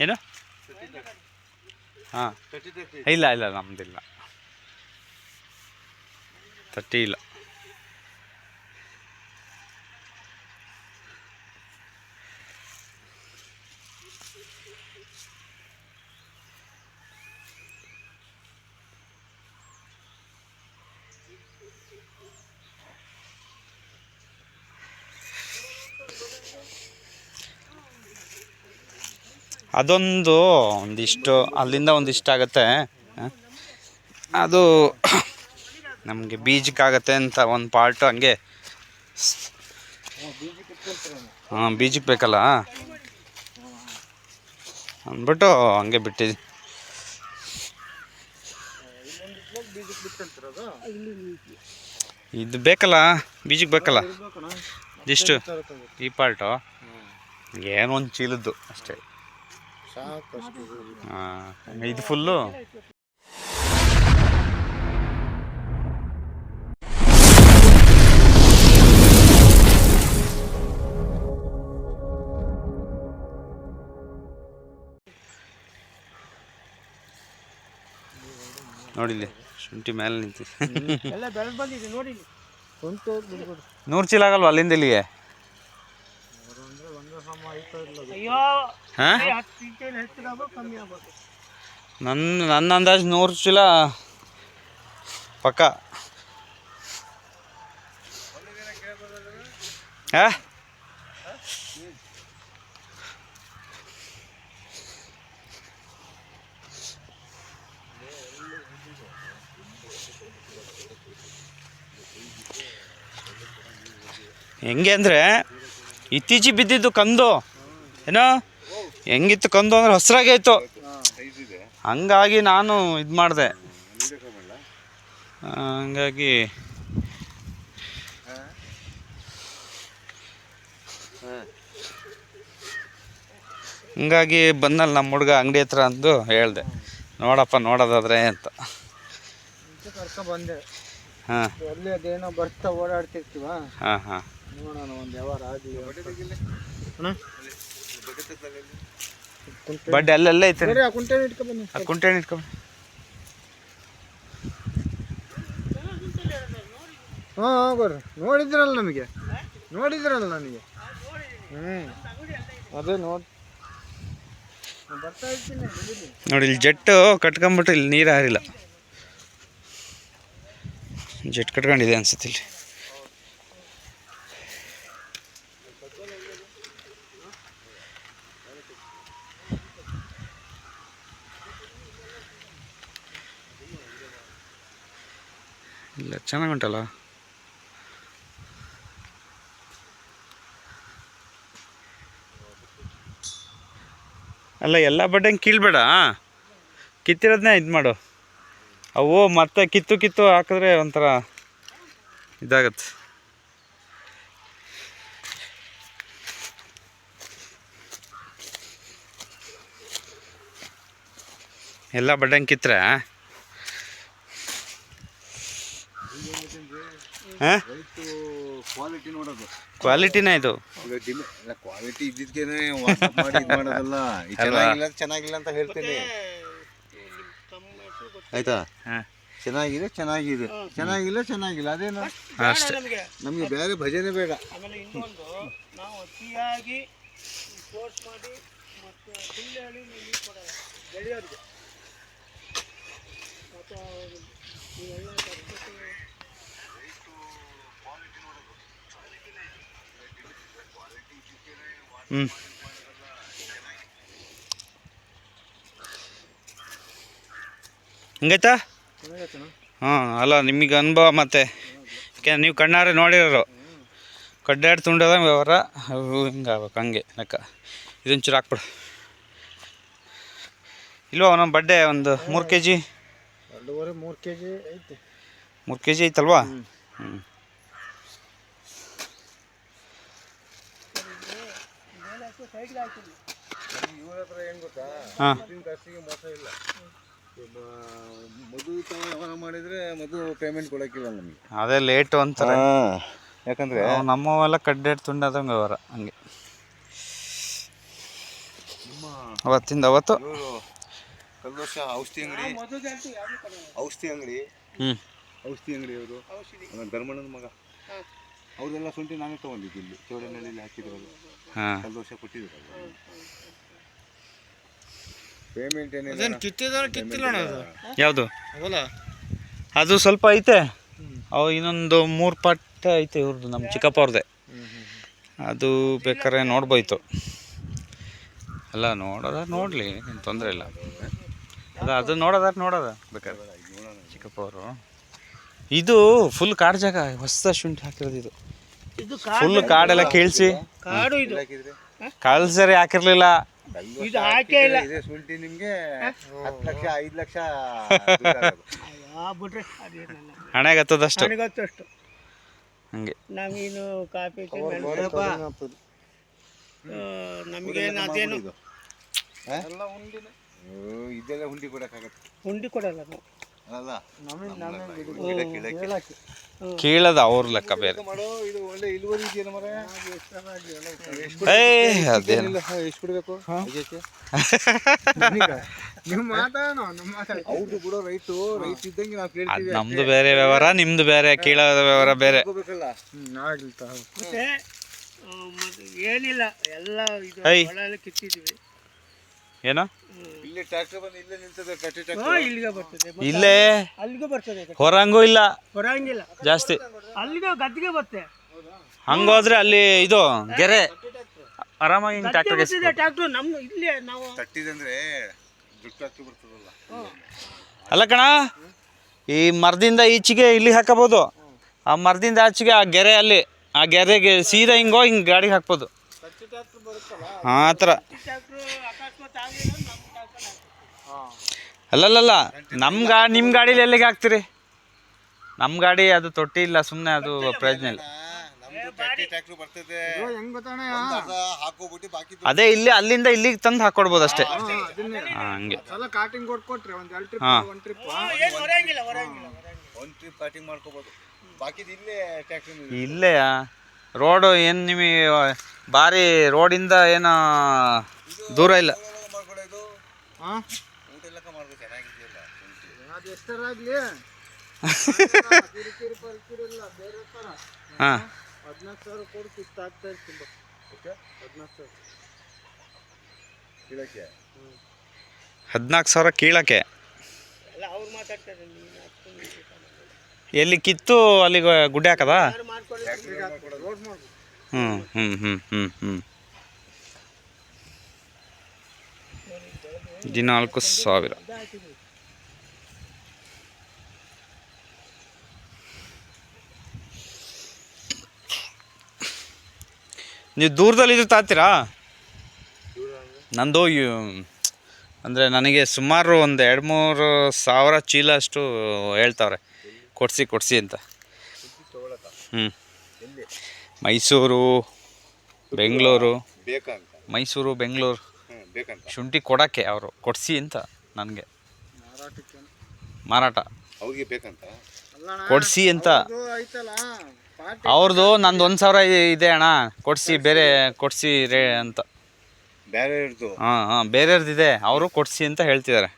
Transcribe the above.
ಏನು? ಹಾಂ. ಇಲ್ಲ ಇಲ್ಲ ನಮ್ದಿಲ್ಲ. ತಟ್ಟಿ ಇಲ್ಲ. ಅದೊಂದು ಒಂದಿಷ್ಟು ಅಲ್ಲಿಂದ ಒಂದಿಷ್ಟು ಆಗುತ್ತೆ. ಅದು ನಮಗೆ ಬೀಜಕ್ಕಾಗತ್ತೆ ಅಂತ ಒಂದು ಪಾರ್ಟು ಹಂಗೆ. ಹಾಂ ಬೀಜಕ್ಕೆ ಬೇಕಲ್ಲ? ಅಂದ್ಬಿಟ್ಟು ಹಂಗೆ ಬಿಟ್ಟಿದ್ವಿ ಇದು ಬೇಕಲ್ಲ? ಬೀಜಕ್ಕೆ ಬೇಕಲ್ಲ? ಇದಿಷ್ಟು. ಈ ಪಾರ್ಟು. ಏನೋ ಒಂದು ಚೀಲದ್ದು ಅಷ್ಟೇ. ಸಾಕಷ್ಟು ಹಾಂ ಇದು ಫುಲ್ಲು ನೋಡಿಲ್ಲಿ ಶುಂಠಿ ಮೇಲೆ ನಿಂತಿದೆ. ನೂರು ಚೀಲ ಆಗಲ್ವಾ ಅಲ್ಲಿಂದ ಇಲ್ಲಿಗೆ? ನನ್ನ ನನ್ನ ಅಂದಾಜು ನೂರು ಚೀಲ ಪಕ್ಕ. ಹೆಂಗೆ ಅಂದರೆ ಇತ್ತೀಚೆಗೆ ಬಿದ್ದಿದ್ದು ಕಂದು. ಏನೋ? ಹೆಂಗಿತ್ತು ಕಂದು ಅಂದ್ರೆ ಹಸ್ರಾಗೆ ಇದೆ ಹಂಗಾಗಿ ನಾನು ಇದು ಮಾಡಿದೆ. ಹಂಗಾಗಿ ಹಂಗಾಗಿ ಬಂದಲ್ಲಿ ನಮ್ಮ ಹುಡುಗ ಅಂಗಡಿ ಹತ್ರ ಅಂದು ಹೇಳ್ದೆ. ನೋಡಪ್ಪ ನೋಡೋದಾದ್ರೆ ಅಂತ. ಹಾ ಕರ್ಕೊ ಬಂದೆ. ಹಾಂ. ಅಲ್ಲಿ ಅದೇನೋ ಬರ್ತಾ ಓಡಾಡ್ತಿರ್ತೀವ? ಹಾಂ ಹಾಂ. ನೋಡೋಣ ಒಂದು ವ್ಯವಹಾರ ಆಗಲಿ ಅಣ್ಣ? ಕುಂಟೆ ಬಡ್ಡೆ ಅಲ್ಲೆಲ್ಲ ಐತೆ. ಆ ಕುಂಟೆ ಇಟ್ಕೊ ಬನ್ನಿ. ಆ ಕುಂಟೆಣ್ಣ ಇಟ್ಕೊಂಡು ಹಾಂ ಹಾಂ ಬರ್ರಿ. ನೋಡಿದ್ರಲ್ಲ ನಮಗೆ ನೋಡಿದ್ರಲ್ಲ ನನಗೆ. ಹ್ಞೂ ಅದೇ ನೋಡಿ ನೋಡಿ ಇಲ್ಲಿ ಜೆಟ್ಟು ಕಟ್ಕೊಂಬಿಟ್ಟು ಇಲ್ಲಿ ನೀರು ಹಾರಿಲ್ಲ. ಜೆಟ್ ಕಟ್ಕೊಂಡಿದೆ ಅನ್ಸುತ್ತೆ ಇಲ್ಲಿ. ಇಲ್ಲ ಚೆನ್ನಾಗಿ ಉಂಟಲ್ಲ ಅಲ್ಲ, ಎಲ್ಲ ಬಡ್ಡೆ ಕೀಳ್ಬೇಡ ಕಿತ್ತಿರೋದನ್ನೇ ಇದು ಮಾಡು. ಅವು ಮತ್ತೆ ಕಿತ್ತು ಕಿತ್ತು ಹಾಕಿದ್ರೆ ಒಂಥರ ಇದಾಗತ್ತೆ. ಎಲ್ಲ ಬಡ್ಡಂಗೆ ಕಿತ್ತರೆ ಹಾಂ? ಕ್ವಾಲಿಟಿ ನೋಡೋದು. ಕ್ವಾಲಿಟಿನೇ ಇದು. ಈಗ ಡಿಮೆ ಕ್ವಾಲಿಟಿ ಇದ್ದಿದ್ಕೇನೆ ವಾಟ್ಸಪ್ ಮಾಡಿ ಇದು ಮಾಡೋದಲ್ಲ. ಚೆನ್ನಾಗಿಲ್ಲ ಚೆನ್ನಾಗಿಲ್ಲ ಅಂತ ಹೇಳ್ತೀನಿ. ಆಯ್ತಾ? ಹಾಂ. ಚೆನ್ನಾಗಿದೆ ಚೆನ್ನಾಗಿದೆ. ಚೆನ್ನಾಗಿಲ್ಲ ಚೆನ್ನಾಗಿಲ್ಲ. ಅದೇನು? ಅಷ್ಟೇ ನಮಗೆ. ನಮಗೆ ಬೇರೆ ಭಜನೆ ಬೇಡ. ಆಮೇಲೆ ಇನ್ನೊಂದು ನಾವು ಅತಿಯಾಗಿ ಫೋರ್ಸ್ ಮಾಡಿ ಮತ್ತು ಸುಳ್ಳು ಹೇಳಿ ಬೆಳೆಯೋರಿಗೆ ಮತ್ತು ಹ್ಞೂ ಹಂಗೈತಾ? ಹಾಂ ಅಲ್ಲ ನಿಮಗೆ ಅನುಭವ ಮತ್ತೆ. ಯಾಕೆ ನೀವು ಕಣ್ಣಾರೆ ನೋಡಿರೋರು. ಕಡ್ಡಾಡ್ ತುಂಡದ ವ್ಯವಹಾರ ಹಿಂಗೆ ಆಗ್ಬೇಕು ಹಂಗೆ ಲೆಕ್ಕ. ಇದೊಂಚೂರು ಹಾಕ್ಬಿಡು. ಇಲ್ವ ನಮ್ಮ ಬಡ್ಡೆ ಒಂದು ಮೂರು ಕೆ ಜಿ ಮೂರು ಕೆ ಜಿ ಐತೆ. ಮೂರು ಕೆ ಜಿ ಐತಲ್ವಾ ಹ್ಞೂ ಇವ್ರ ಹತ್ರ ಏನು ಗೊತ್ತಾ? ಹಾಂ. ದುಡ್ಡಿನ ಮೋಸ ಇಲ್ಲ. ಮದುವೆ ವ್ಯವಹಾರ ಮಾಡಿದ್ರೆ ಮದುವೆ ಪೇಮೆಂಟ್ ಕೊಡೋಕ್ಕಿಲ್ಲ ನಮಗೆ. ಅದೇ ಲೇಟು ಅಂತಾರೆ ಯಾಕಂದ್ರೆ ನಮ್ಮವೆಲ್ಲ ಕಡ್ಡೇಟ್ ತುಂಡದಂಗೆ ವ್ಯವಹಾರ ಹಂಗೆ. ಅವತ್ತಿಂದ ಅವತ್ತು. ಕಳೆದ ವರ್ಷ ಔಷಧಿ ಅಂಗಡಿ ಔಷಧಿ ಅಂಗಡಿ. ಹ್ಞೂ ಔಷಧಿ ಅಂಗಡಿ ಅವರು ಧರ್ಮಣ್ಣನ ಮಗ. ಹಾಂ. ಅವ್ರದೆಲ್ಲ ಶುಂಠಿ ನಾನೇ ತೊಗೊಂಡಿದ್ದು ಇಲ್ಲಿ ಚೌಡನಹಳ್ಳಿಲಿ ಹಾಕಿದ್ರಲ್ಲ ಹಾಂ. ವರ್ಷ ಕೊಟ್ಟಿದ್ರಲ್ಲ. ಪೇಮೆಂಟ್ ಏನಿಲ್ಲ? ಕಿತ್ತಿದ್ರೆ ಕಿತ್ತಿದಾರೆ ಕಿತ್ತಿಲ್ಲ ಯಾವುದು? ಅದು ಸ್ವಲ್ಪ ಐತೆ. ಅವು ಇನ್ನೊಂದು ಮೂರು ಪಟ್ಟ ಐತೆ ಇವ್ರದ್ದು ನಮ್ಮ ಚಿಕ್ಕಪ್ಪ ಅವ್ರದ್ದೆ ಅದು ಬೇಕಾದ್ರೆ ನೋಡ್ಬೋಯ್ತು. ಎಲ್ಲ ನೋಡೋದ? ನೋಡಲಿ ಏನು ತೊಂದರೆ ಇಲ್ಲ. ಅದು ಅದು ನೋಡೋದ? ನೋಡೋದ? ಬೇಕಾದ್ರೆ. ಚಿಕ್ಕಪ್ಪ ಅವರು ಇದು ಫುಲ್ ಕಾಡು ಜಾಗ ಹೊಸ ಶುಂಠಿ ಹಾಕಿರೋದು ಇದು. ಇದು ಫುಲ್ ಕಾಡೆಲ್ಲ ಕೇಳಿಸಿ. ಕಾಡು ಇದು. ಹಾಕಿರ್ಲಿಲ್ಲ. ಇದು ಹಾಕೇ ಇಲ್ಲ. ಇದೆ ಶುಂಠಿ ನಿಮ್ಗೆ ಹತ್ತು ಲಕ್ಷ ಐದು ಲಕ್ಷ ದುಡ್ಡಾಗೋದು. ಆ ಬಿಟ್ರೆ ಅದೇನಲ್ಲ ಹಣೆಗೆ ಹತ್ತದಷ್ಟು. ನನಗತ್ತಷ್ಟು ಹಂಗೆ. ನಾವೇನು ಕಾಫಿ ಟೀ ಬೆಳ್ಕೊಳಪ್ಪ. ಆ, ನಮಗೇನು ಅದೇನು? ಇದೆಲ್ಲ ಹುಂಡಿ ಕೊಡಕ್ಕಾಗತ್ತೆ. ಹುಂಡಿ ಕೊಡಲ್ಲ ನಾವು. ಕೀಳದ ಅವ್ರ ಲೆಕ್ಕ ಬೇರೆ. ಮಾಡೋ ಇದು ಒಳ್ಳೆ ಇಳುವರಿ ಇದೆಯಲ್ಲ ಮರ? ಏ ಅದೇನು? ಎಷ್ಟು ಕೊಡ್ಬೇಕು? ಅವ್ರದ್ದು ಕೂಡ ರೈಟು ರೈಟ್ ಇದ್ದಂಗೆ ನಾವು ಅದು ಕೇಳ್ತೀವಿ. ನಮ್ದು ಬೇರೆ ವ್ಯವಹಾರ ನಿಮ್ದು ಬೇರೆ ಕೇಳದ ವ್ಯವಹಾರ ಬೇರೆ. ಏನಿಲ್ಲ ಎಲ್ಲ ಏನು? ಇಲ್ಲಿ ಟ್ರ್ಯಾಕ್ಟರ್ ಬಂದು ಇಲ್ಲೇ ನಿಲ್ತದೆ ಕಟ್ಟಿ ಹಾ, ಟ್ರ್ಯಾಕ್ಟರ್ ಇಲ್ಲಿಗೆ ಬರ್ತದೆ. ಮತ್ತೆ ಇಲ್ಲೇ ಅಲ್ಲಿಗೆ ಬರ್ತದೆ ಕಡೆ. ಹೊರಂಗೂ ಇಲ್ಲ. ಹೊರಂಗಿಲ್ಲ. ಜಾಸ್ತಿ. ಅಲ್ಲಿಗೆ ಗದ್ದಿಗೆ ಬರುತ್ತೆ ಹಂಗೋದ್ರೆ ಅಲ್ಲಿ ಇದು ಗೆರೆ. ಆರಾಮಾಗಿ ಹಿಂಗೆ ಟ್ಯಾಕ್ಟ್ರು ನಮ್ಮ ನಾವು ತಟ್ಟಿದಂದ್ರೆ ದುಡ್ಡು ಟ್ರ್ಯಾಕ್ಟರ್ ಬರ್ತದಲ್ಲ. ಅಲ್ಲ ಕಣ ಈ ಮರದಿಂದ ಈಚೆಗೆ ಇಲ್ಲಿ ಹಾಕಬಹುದು ಆ ಮರದಿಂದ ಆಚೆಗೆ ಆ ಗೆರೆ ಅಲ್ಲಿ ಆ ಗೆರೆಗೆ ಸೀದಾ ಹಿಂಗೋ ಹಿಂಗೆ ಗಾಡಿಗೆ ಹಾಕ್ಬೋದು. ಹಾಂ ಆ ಥರ ಟ್ಯಾಕ್ಟ್ರು ಅಕಸ್ಮಾತ್ ಆಗಿಲ್ಲ ನಮ್ಮ ಟ್ಯಾಕ್ಟರ್ ಅಲ್ಲಲ್ಲಲ್ಲ ನಮ್ಮ ಗಾ ನಿಮ್ಮ ಗಾಡೀಲಿ ಎಲ್ಲಿಗೆ ಹಾಕ್ತೀರಿ? ನಮ್ಮ ಗಾಡಿ ಅದು ತೊಟ್ಟಿ ಇಲ್ಲ ಸುಮ್ಮನೆ ಅದು ಪ್ರಯೋಜನ ಇಲ್ಲ. ಅದೇ ಇಲ್ಲಿ ಅಲ್ಲಿಂದ ಇಲ್ಲಿಗೆ ತಂದು ಹಾಕೊಡ್ಬೋದು ಅಷ್ಟೇ. ಹಂಗೆ. ಇಲ್ಲೇ ರೋಡು ಏನು ನಿಮಗೆ ಭಾರಿ ರೋಡಿಂದ ಏನು ದೂರ ಇಲ್ಲ ಮಾಡ್ಕೊಡೋದು ಹಾ ಊಟ ಎಲ್ಲ ಮಾಡ್ಬೋದು ಚೆನ್ನಾಗಿದೆಯಲ್ಲ ಶುಂಠಿ. ಅದು ಎಷ್ಟರಾಗ್ಲಿ ಕಿರಿಕಿರಿ ಪರಿಕಿರಿ ಇಲ್ಲ ಬೇರೆ ತರ ಹಾಂ. ಹದಿನಾಲ್ಕು ಸಾವಿರ ಕೊಡು ಕಿತ್ತು ಆಗ್ತಾ ಇರ್ತೀನಿ ಹದಿನಾಲ್ಕು ಸಾವಿರ. ಗಿಡಕ್ಕೆ ಹದಿನಾಲ್ಕು ಸಾವಿರ ಕೀಳಕ್ಕೆ. ಎಲ್ಲ ಅವ್ರು ಮಾತಾಡ್ತಾರೆ ನೀನು ಅಷ್ಟೊಂದು ಇದು ಮಾಡಲ್ಲ. ಎಲ್ಲಿ ಕಿತ್ತು ಅಲ್ಲಿಗೆ ಗುಡ್ಡೆ ಹಾಕದ? ಹ್ಞೂ ಹ್ಞೂ ಹ್ಞೂ ಹ್ಞೂ ಹ್ಞೂ ಹದಿನಾಲ್ಕು ಸಾವಿರ. ನೀವು ದೂರದಲ್ಲಿ ಇದ್ರೆ ತಾತೀರಾ? ನಂದು ಅಂದರೆ ನನಗೆ ಸುಮಾರು ಒಂದು ಎರಡು ಮೂರು ಸಾವಿರ ಚೀಲ ಅಷ್ಟು ಹೇಳ್ತಾವ್ರೆ. ಕೊಡಿಸಿ ಕೊಡಿಸಿ ಅಂತ. ಹ್ಞೂ ಮೈಸೂರು ಬೆಂಗಳೂರು. ಮೈಸೂರು ಬೆಂಗಳೂರು. ಶುಂಠಿ ಕೊಡೋಕ್ಕೆ ಅವರು ಕೊಡಿಸಿ ಅಂತ ನನಗೆ. ಮಾರಾಟ. ಕೊಡಿಸಿ ಅಂತ. ಅವ್ರದ್ದು ನಂದು ಒಂದು ಸಾವಿರ ಇದೆ ಅಣ್ಣ. ಕೊಡಿಸಿ ಬೇರೆ ಕೊಡಿಸಿ ರೇ ಅಂತ. ಬೇರೆ ಇರ್ದು ಹಾಂ ಬೇರೆಯವ್ರದ್ದು. ಇದೆ ಅವರು ಕೊಡಿಸಿ ಅಂತ ಹೇಳ್ತಿದ್ದಾರೆ